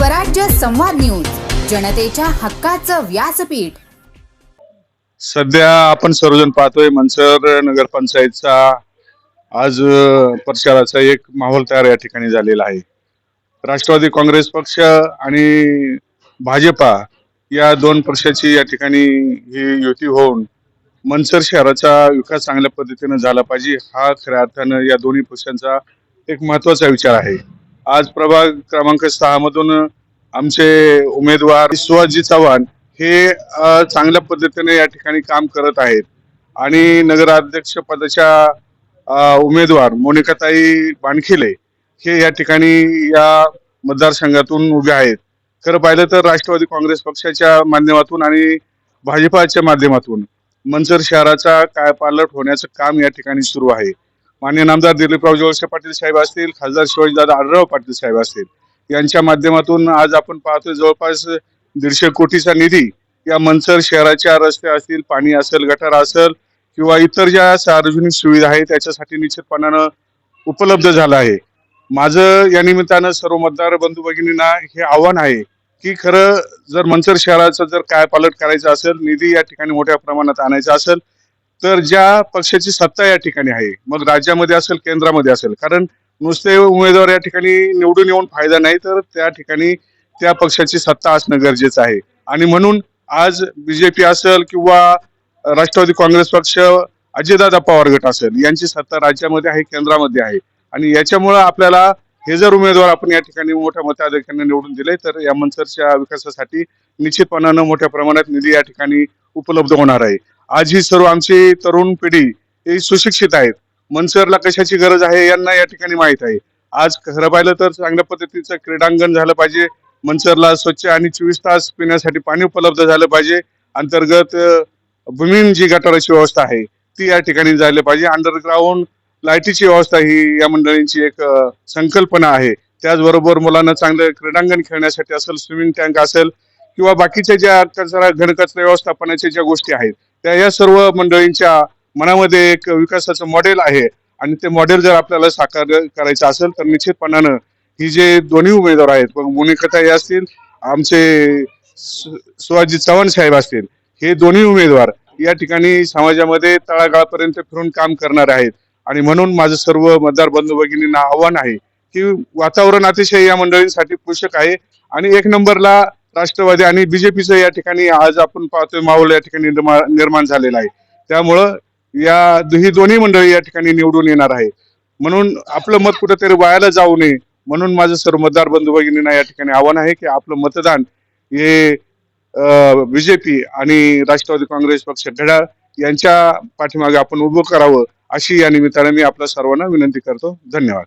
स्वराज्य संवाद न्यूज जनतेच्या हक्काचं व्यासपीठ. सध्या आपण सर्वजण पाहतोय मनसर नगरपंचायतचा आज प्रचाराचा एक माहोल तयार या ठिकाणी झालेला आहे. राष्ट्रवादी काँग्रेस पक्ष आणि भाजपा या दोन पक्षाची या ठिकाणी ही युती होऊन मनसर शहराचा विकास चांगल्या पद्धतीनं झाला पाहिजे हा खऱ्या अर्थानं या दोन्ही पक्षांचा एक महत्त्वाचा विचार आहे. आज प्रभाग क्रमांक सहा मधून आमचे उमेदवार शिवाजी चव्हाण हे चांगल्या पद्धतीने या ठिकाणी काम करत आहेत. आणि नगराध्यक्ष पदाच्या उमेदवार मोनिकाताई बाणखिले हे या ठिकाणी या मतदारसंघातून उभे आहेत. खरं पाहिलं तर राष्ट्रवादी काँग्रेस पक्षाच्या माध्यमातून आणि भाजपाच्या माध्यमातून मंचर शहराचा काय पालट होण्याचं काम या ठिकाणी सुरू आहे. मान्य नामदार दिलीपराव जोळसे पाटील साहेब असतील खासदार शिवाजीदादा आढळराव पाटील साहेब असतील यांच्या माध्यमातून आज आपण पाहतोय जवळपास दीडशे कोटीचा निधी या मनसर शहराच्या रस्ते असतील पाणी असेल गटार असेल किंवा इतर ज्या सार्वजनिक सुविधा आहेत त्याच्यासाठी निश्चितपणानं उपलब्ध झालं आहे. माझं या निमित्तानं सर्व मतदार बंधू भगिनींना हे आव्हान आहे की खरं जर मनसर शहराचं जर काय पालट करायचं असेल निधी या ठिकाणी मोठ्या प्रमाणात आणायचा असेल तर ज्या पक्षाची सत्ता या ठिकाणी आहे मग राज्यामध्ये असेल केंद्रामध्ये असेल कारण नुसते उमेदवार या ठिकाणी निवडून येऊन फायदा नाही तर त्या ठिकाणी त्या पक्षाची सत्ता असणं गरजेचं आहे. आणि म्हणून आज बीजेपी असेल किंवा राष्ट्रवादी काँग्रेस पक्ष अजितदादा पवार गट असेल यांची सत्ता राज्यामध्ये आहे केंद्रामध्ये आहे. आणि याच्यामुळं आपल्याला हे जर उमेदवार आपण या ठिकाणी मोठ्या मताधिकाऱ्यांना निवडून दिले तर या मंचरच्या विकासासाठी निश्चितपणानं मोठ्या प्रमाणात निधी या ठिकाणी उपलब्ध होणार आहे. आज ही सर्व आमची तरुण पिढी ही सुशिक्षित आहेत. मनसरला कशाची गरज आहे यांना या ठिकाणी माहीत आहे. आज खरं पाहिलं तर चांगल्या पद्धतीचं क्रीडांगण झालं पाहिजे. मनसरला स्वच्छ आणि चोवीस तास पिण्यासाठी पाणी उपलब्ध झालं पाहिजे. अंतर्गत अ, जी गटाराची व्यवस्था आहे ती या ठिकाणी झाली पाहिजे. अंडरग्राऊंड लाईटीची व्यवस्था ही या मंडळींची एक संकल्पना आहे. त्याचबरोबर मुलांना चांगलं क्रीडांगण खेळण्यासाठी असेल स्विमिंग टँक असेल किंवा बाकीच्या ज्या कचरा घनकचरा व्यवस्थापनाच्या ज्या गोष्टी आहेत त्या या सर्व मंडळींच्या मनामध्ये एक विकासाचं मॉडेल आहे. आणि ते मॉडेल जर आपल्याला साकार करायचं असेल तर निश्चितपणानं ही जे दोन्ही उमेदवार आहेत मग हे असतील आमचे सु- शिवाजी चव्हाण साहेब असतील हे दोन्ही उमेदवार या ठिकाणी समाजामध्ये तळागाळापर्यंत फिरून काम करणार आहेत. आणि म्हणून माझं सर्व मतदार बंधू भगिनींना आव्हान आहे की वातावरण अतिशय या मंडळींसाठी पोषक आहे. आणि एक नंबरला राष्ट्रवादी आणि बीजेपीचं या ठिकाणी आज आपण पाहतोय माहोल या ठिकाणी निर्माण झालेला आहे. त्यामुळं या ही दोन्ही मंडळी या ठिकाणी निवडून येणार आहे. म्हणून आपलं मत कुठेतरी वायाला जाऊ नये म्हणून माझं सर्व मतदार बंधू भगिनींना या ठिकाणी आव्हान आहे की आपलं मतदान हे बीजेपी आणि राष्ट्रवादी काँग्रेस पक्ष घड्याळ यांच्या पाठीमागे आपण उभं करावं अशी या निमित्ताने मी आपल्या सर्वांना विनंती करतो. धन्यवाद.